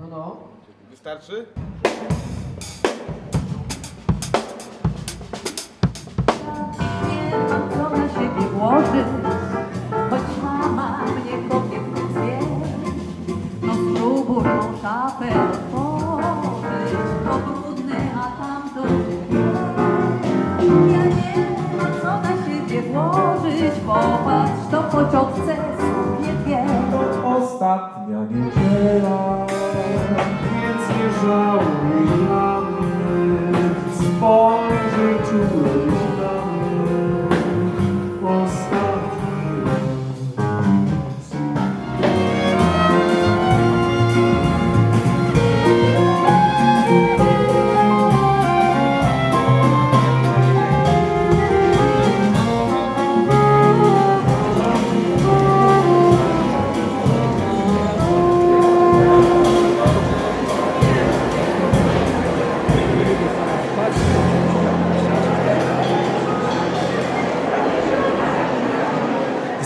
No, no. Wystarczy? Choć mama mnie kobiet nie zwie. No spróbuj tą szafę to po ciotce suknie dwie. Ostatnia niedziela, więc nie żałuj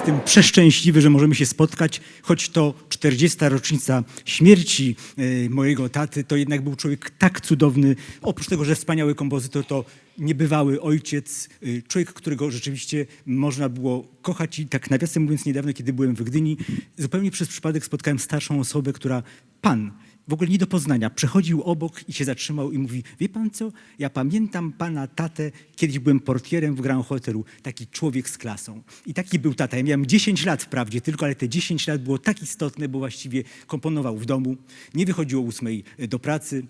Jestem przeszczęśliwy, że możemy się spotkać, choć to 40. rocznica śmierci e, mojego taty, to jednak był człowiek tak cudowny. Oprócz tego, że wspaniały kompozytor, to niebywały ojciec, e, człowiek, którego rzeczywiście można było kochać i tak nawiasem mówiąc niedawno, kiedy byłem w Gdyni, zupełnie przez przypadek spotkałem starszą osobę, która, pan, w ogóle nie do poznania. Przechodził obok i się zatrzymał i mówi, wie pan co, ja pamiętam pana tatę, kiedyś byłem portierem w Grand Hotelu, taki człowiek z klasą. I taki był tata. Ja miałem 10 lat wprawdzie tylko, ale te 10 lat było tak istotne, bo właściwie komponował w domu, nie wychodził o 8 do pracy,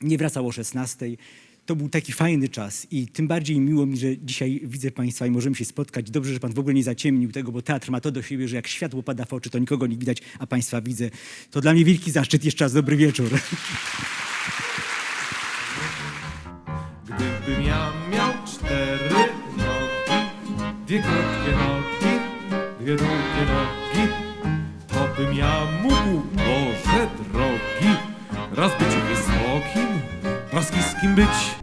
nie wracał o 16. To był taki fajny czas i tym bardziej miło mi, że dzisiaj widzę Państwa i możemy się spotkać. Dobrze, że Pan w ogóle nie zaciemnił tego, bo teatr ma to do siebie, że jak światło pada w oczy, to nikogo nie widać, a Państwa widzę. To dla mnie wielki zaszczyt. Jeszcze raz dobry wieczór. Gdybym ja miał cztery nogi, dwie krótkie nogi, dwie długie nogi, to bym ja mógł, Boże drogi, raz być wysokim, raz niskim być.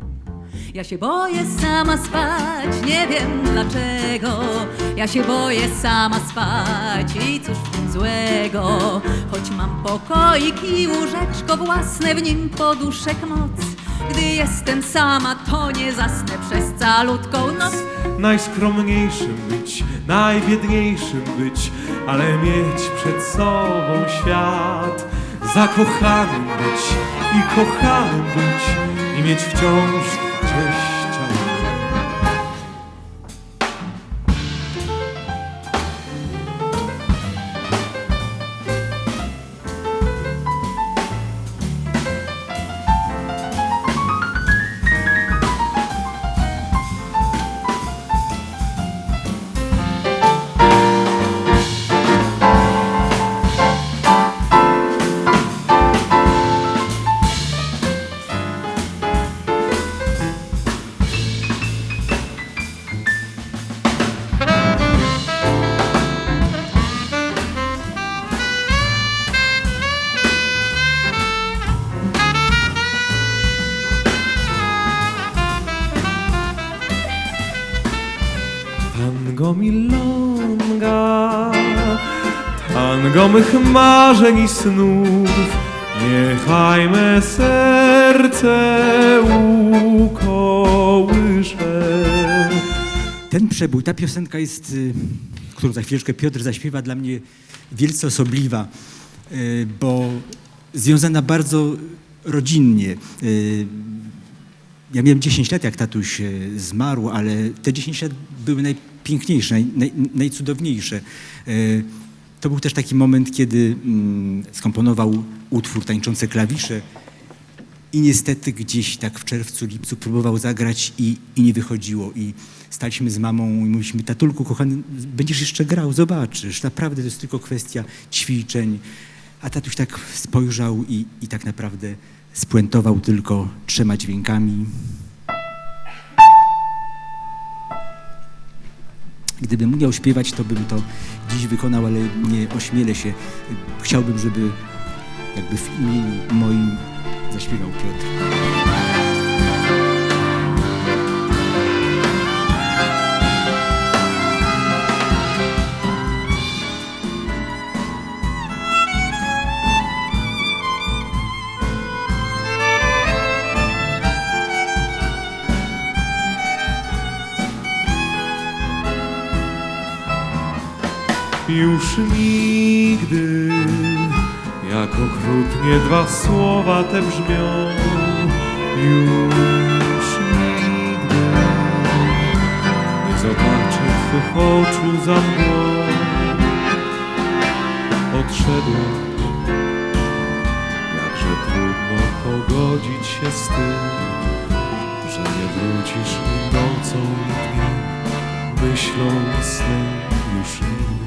Ja się boję sama spać, nie wiem dlaczego. Ja się boję sama spać i cóż w tym złego. Choć mam pokoik i łóżeczko własne, w nim poduszek moc. Gdy jestem sama, to nie zasnę przez calutką noc. Najskromniejszym być, najbiedniejszym być, ale mieć przed sobą świat. Zakochanym być i kochanym być i mieć wciąż British. Tango milonga, tango mych marzeń i snów, niechaj me serce ukołysze. Ten przebój, ta piosenka jest, y, którą za chwileczkę Piotr zaśpiewa, dla mnie wielce osobliwa, y, bo związana bardzo rodzinnie. Ja miałem 10 lat, jak tatuś y, zmarł, ale te 10 lat były najpiękniejsze, naj, naj, najcudowniejsze. Y, To był też taki moment, kiedy mm, skomponował utwór Tańczące klawisze i niestety gdzieś tak w czerwcu, lipcu próbował zagrać i, i nie wychodziło. I staliśmy z mamą i mówiliśmy, tatulku kochany, będziesz jeszcze grał, zobaczysz. Naprawdę to jest tylko kwestia ćwiczeń. A tatuś tak spojrzał i, i tak naprawdę spuentował tylko trzema dźwiękami. Gdybym umiał śpiewać, to bym to dziś wykonał, ale nie ośmielę się. Chciałbym, żeby jakby w imieniu moim zaśpiewał Piotr. Już nigdy, jak okrutnie dwa słowa te brzmią, już nigdy nie zobaczę twych oczu za mgłą. Odszedłeś, jakże trudno pogodzić się z tym, że nie wrócisz nocą i dniem, myślą snem już nigdy.